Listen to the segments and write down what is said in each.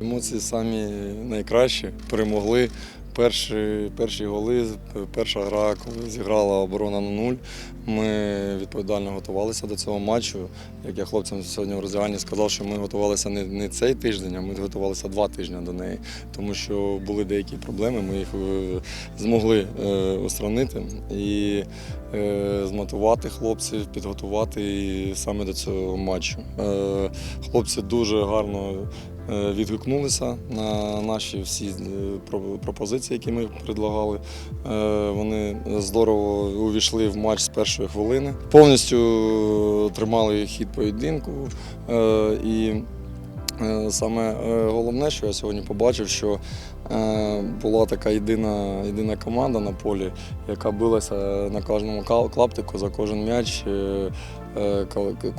Емоції самі найкращі. Перемогли. Перші, перші голи, перша гра, коли зіграла оборона на нуль. Ми відповідально готувалися до цього матчу. Як я хлопцям сьогодні в роздягальні сказав, що ми готувалися не, не цей тиждень, а ми готувалися два тижні до неї, тому що були деякі проблеми, ми їх е, змогли е, устранити і е, змотивувати хлопців, підготувати саме до цього матчу. Е, хлопці дуже гарно відгукнулися на наші всі е, пропозиції, які ми предлагали. Е, Вони здорово увійшли в матч з першої хвилини. Повністю тримали хід поєдинку. Е, І е, саме е, головне, що я сьогодні побачив, що е, була така єдина, єдина команда на полі, яка билася на кожному клаптику за кожен м'яч, е, е,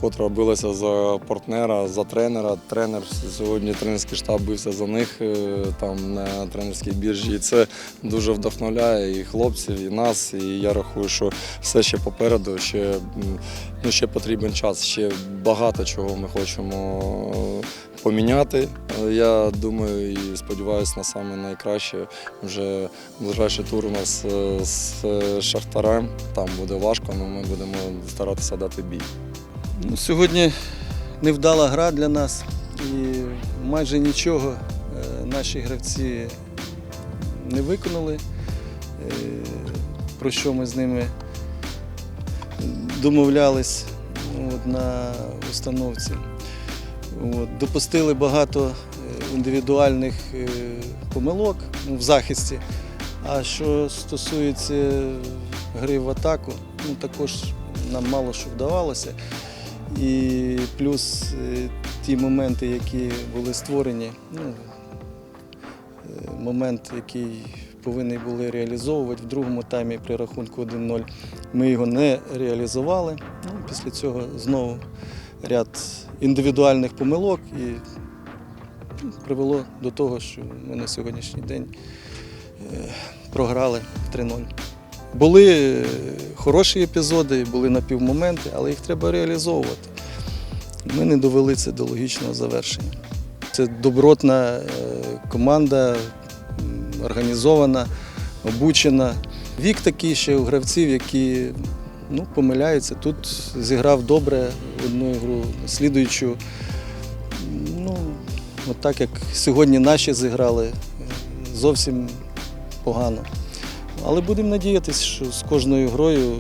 котра билася за партнера, за тренера. Тренер сьогодні тренерський штаб бився за них е, там на тренерській біржі. І це дуже вдохновляє і хлопців, і нас. І я рахую, що все ще попереду, ще, ну, ще потрібен час, ще багато чого ми хочемо поміняти. Е, Я думаю і сподіваюся на саме найкраще. Вже ближайший тур у нас е, з е, Шахтарем. Там буде важко, але ми будемо старатися дати бій. Ну, сьогодні невдала гра для нас і майже нічого е, наші гравці не виконали, е, про що ми з ними домовлялись от, на установці. От, допустили багато е, індивідуальних помилок ну, в захисті. А що стосується гри в атаку, ну, також нам мало що вдавалося. І плюс е, ті моменти, які були створені, ну, е, момент, який повинні були реалізовувати в другому таймі при рахунку 1-0, ми його не реалізували. Ну, після цього знову ряд індивідуальних помилок і ну, привело до того, що ми на сьогоднішній день е, програли 3-0. Були е, хороші епізоди, були напівмоменти, але їх треба реалізовувати. Ми не довели це до логічного завершення. Це добротна е, команда, організована, обучена. Вік такий ще у гравців, які ну, помиляються. Тут зіграв добре одну ігру, слідуючу. Ну, от так як сьогодні наші зіграли, е, зовсім погано. Але будемо надіятися, що з кожною грою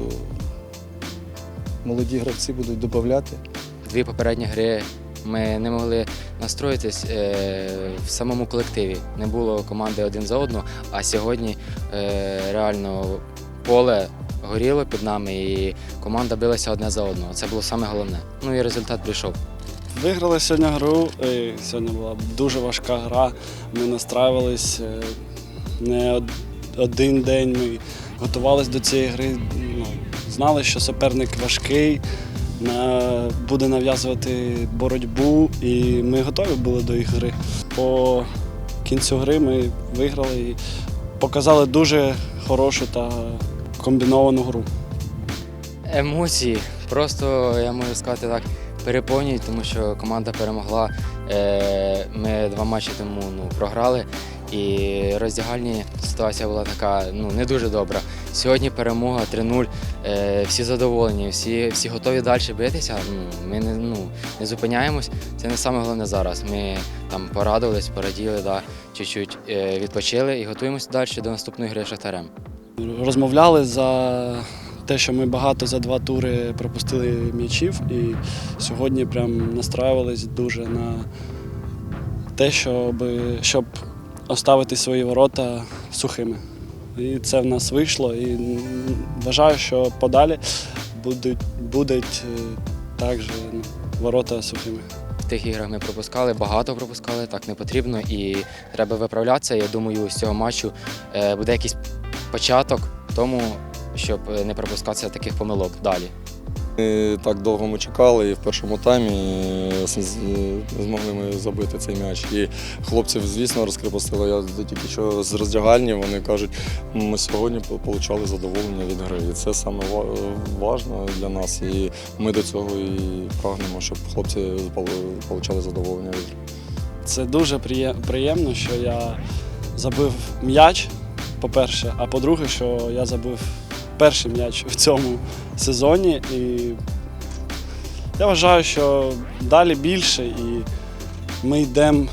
молоді гравці будуть додати. Дві попередні гри ми не могли настроїтись е, в самому колективі. Не було команди один за одну, а сьогодні е, реально поле горіло під нами і команда билася одне за одного. Це було саме головне. Ну і результат прийшов. Виграли сьогодні гру. і Сьогодні була дуже важка гра. Ми настраювались е, не один день. Ми готувалися до цієї гри. Ну, знали, що суперник важкий, буде нав'язувати боротьбу, і ми готові були до їх гри. По кінцю гри ми виграли і показали дуже хорошу та комбіновану гру. Емоції просто, я можу сказати так, переповнюють, тому що команда перемогла. Е, Ми два матчі тому ну, програли. І роздягальні ситуація була така ну, не дуже добра. Сьогодні перемога 3-0. Е, Всі задоволені, всі, всі готові далі битися. Ми не, ну, не зупиняємось. Це не саме головне зараз. Ми там порадувались, пораділи, да, чуть-чуть е, відпочили і готуємося далі до наступної гри Шахтарем. розмовляли за те, що ми багато за два тури пропустили м'ячів, і сьогодні прям настраювались дуже на те, щоб, щоб оставити свої ворота сухими. І це в нас вийшло. І вважаю, що подалі будуть, будуть е, також ворота сухими. В тих іграх ми пропускали, багато пропускали, так не потрібно і треба виправлятися. Я думаю, з цього матчу е, буде якийсь початок тому, щоб е, не пропускатися таких помилок далі. І так довго ми чекали, і в першому таймі е, з- змогли ми забити цей м'яч. І хлопців, звісно, розкрепостили. Я тільки що з роздягальні вони кажуть, ми сьогодні отримали задоволення від гри. І це саме ва- важливо для нас. І ми до цього і прагнемо, щоб хлопці отримали задоволення від гри. Це дуже приємно, що я забив м'яч, по-перше, а по-друге, що я забив перший м'яч в цьому сезоні. І я вважаю, що далі більше, і ми йдемо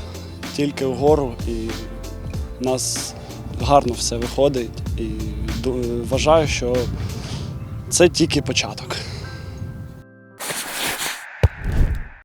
тільки вгору, і в нас гарно все виходить. І вважаю, що це тільки початок.